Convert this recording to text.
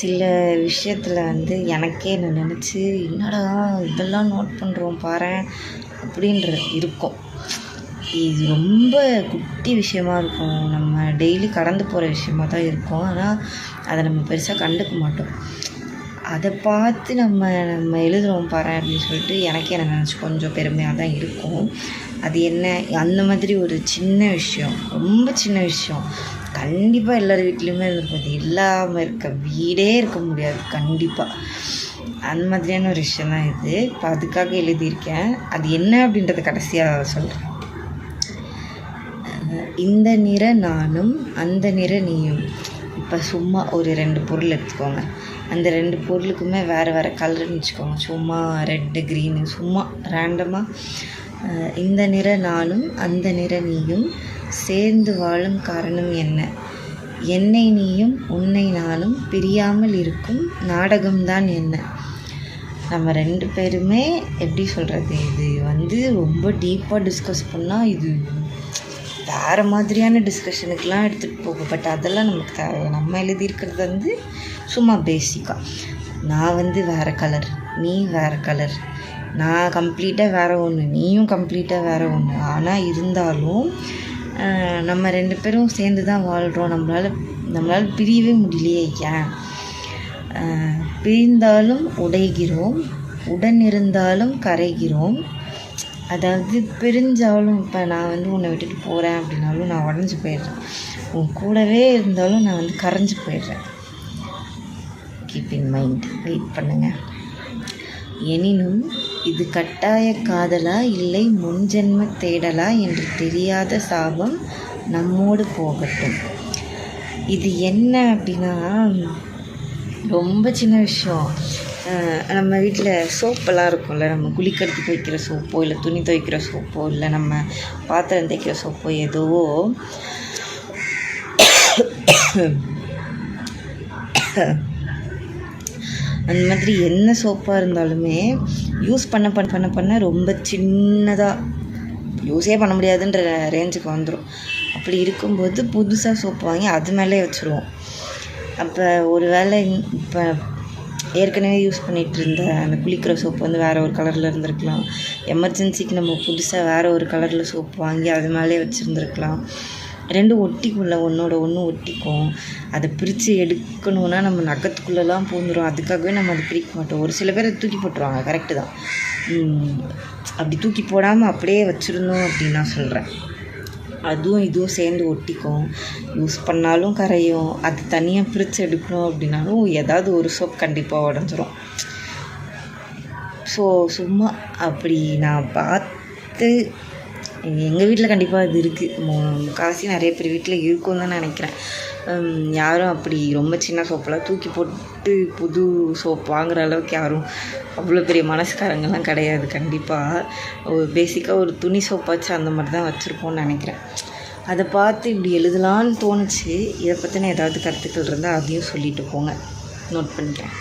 சில விஷயத்தில் வந்து எனக்கே நான் நினச்சி என்னடா இதெல்லாம் நோட் பண்ணுறோம் பாரேன் அப்படின்ற இருக்கும். இது ரொம்ப குட்டி விஷயமா இருக்கும். நம்ம டெய்லி கடந்து போகிற விஷயமா தான் இருக்கும். ஆனால் அதை நம்ம பெருசாக கண்டுக்க மாட்டோம். அதை பார்த்து நம்ம நம்ம எழுதுறோம் பாரு அப்படின்னு சொல்லிட்டு எனக்கே நான் நினச்சி கொஞ்சம் பெருமையாக தான் இருக்கும். அது என்ன? அந்த மாதிரி ஒரு சின்ன விஷயம். ரொம்ப சின்ன விஷயம். கண்டிப்பாக எல்லார் வீட்லேயுமே இருந்திருக்கும் இல்லாமல் இருக்க வீடே இருக்க முடியாது. கண்டிப்பாக அந்த மாதிரியான ஒரு விஷயம் தான் இது. இப்போ அதுக்காக எழுதியிருக்கேன். அது என்ன அப்படின்றத கடைசியாக சொல்கிறேன் இந்த நிற நானும் அந்த நிற நீயும். இப்போ சும்மா ஒரு ரெண்டு பொருள் எடுத்துக்கோங்க. அந்த ரெண்டு பொருளுக்குமே வேறு வேறு கலர்னு வச்சுக்கோங்க. சும்மா ரெட்டு க்ரீனு சும்மா ரேண்டமாக இந்த நிற நானும் அந்த நிற நீயும் சேர்ந்து வாழும் காரணம் என்ன? என்னை நீயும் உன்னை நானும் பிரியாமல் இருக்கும் நாடகம்தான் என்ன? நம்ம ரெண்டு பேருமே எப்படி சொல்கிறது இது வந்து ரொம்ப டீப்பாக டிஸ்கஸ் பண்ணால் இது வேறு மாதிரியான டிஸ்கஷனுக்கெலாம் எடுத்துகிட்டு போகும். பட் அதெல்லாம் நமக்கு தேவை நம்ம எழுதியிருக்கிறது வந்து சும்மா பேசிக்காக நான் வந்து வேறு கலர் நீ வேறு கலர் நான் கம்ப்ளீட்டாக வேறு ஒன்று நீயும் கம்ப்ளீட்டாக வேறு ஒன்று ஆனால் இருந்தாலும் நம்ம ரெண்டு பேரும் சேர்ந்து தான் வாழ்கிறோம் நம்மளால் நம்மளால் பிரியவே முடியலையே ஏன்? பிரிந்தாலும் உடைகிறோம். உடன் இருந்தாலும் கரைகிறோம். அதாவது பிரிஞ்சாலும் இப்போ நான் வந்து உன்னை விட்டுட்டு போகிறேன் அப்படின்னாலும் நான் உடஞ்சி போயிடுறேன். உன் கூடவே இருந்தாலும் நான் வந்து கரைஞ்சி போயிடுறேன். கீப் இன் மைண்ட் வெயிட் பண்ணுங்கள் எனினும் இது கட்டாய காதலா இல்லை முன்ஜென்ம தேடலா என்று தெரியாத சாபம் நம்மோடு போகட்டும். இது என்ன அப்படின்னா ரொம்ப சின்ன விஷயம். நம்ம வீட்டில் சோப்பெல்லாம் இருக்கும்ல நம்ம குளிக்கிறதுக்கு வைக்கிற சோப்போ இல்லை துணி துவைக்கிற சோப்போ இல்லை நம்ம பாத்திரம் தேய்க்கிற சோப்போ எதுவோ அந்த மாதிரி என்ன சோப்பாக இருந்தாலுமே யூஸ் பண்ண பண்ண பண்ண பண்ண ரொம்ப சின்னதாக யூஸே பண்ண முடியாதுன்ற ரேஞ்சுக்கு வந்துடும் அப்படி இருக்கும்போது புதுசாக சோப்பு வாங்கி அது மேலே வச்சுருவோம். அப்போ ஒரு வேளை இப்போ ஏற்கனவே யூஸ் பண்ணிகிட்டு இருந்த அந்த குளிக்கிற சோப்பு வந்து வேறு ஒரு கலரில் இருந்திருக்கலாம். எமர்ஜென்சிக்கு நம்ம புதுசாக வேறு ஒரு கலரில் சோப்பு வாங்கி அது மேலே வச்சுருந்துருக்கலாம். ரெண்டும் ஒட்டிக்குள்ள ஒன்றோட ஒன்று ஒட்டிக்கும். அதை பிரித்து எடுக்கணுன்னா நம்ம நகத்துக்குள்ளெல்லாம் பூந்துடும் அதுக்காகவே நம்ம அதை பிரிக்க மாட்டோம். ஒரு சில பேர் தூக்கி போட்டுருவாங்க. கரெக்டு தான். அப்படி தூக்கி போடாமல் அப்படியே வச்சுருந்தோம் அப்படின்னு நான் சொல்கிறேன் அதுவும் இதுவும் சேர்ந்து ஒட்டிக்கும். யூஸ் பண்ணாலும் கரையும். அது தனியாக பிரித்து எடுக்கணும் அப்படின்னாலும் ஏதாவது ஒரு சோப் கண்டிப்பாக உடஞ்சிரும். ஸோ சும்மா அப்படி நான் பார்த்து எங்கள் வீட்டில் கண்டிப்பாக அது இருக்குது முக்கால்வாசி நிறைய பேர் வீட்டில் இருக்கும்னு தான் நினைக்கிறேன். யாரும் அப்படி ரொம்ப சின்ன சோப்பெல்லாம் தூக்கி போட்டு புது சோப் வாங்குகிற அளவுக்கு யாரும் அவ்வளோ பெரிய மனசுக்காரங்கெல்லாம் கிடையாது. கண்டிப்பாக ஒரு பேசிக்காக ஒரு துணி சோப்பாச்சு அந்த மாதிரி தான் வச்சுருப்போம்னு நினைக்கிறேன். அதை பார்த்து இப்படி எழுதலான்னு தோணுச்சு. இதை பற்றின ஏதாவது கருத்துக்கள் இருந்தால் அதையும் சொல்லிட்டு போங்க. நோட் பண்ணிக்கிறேன்.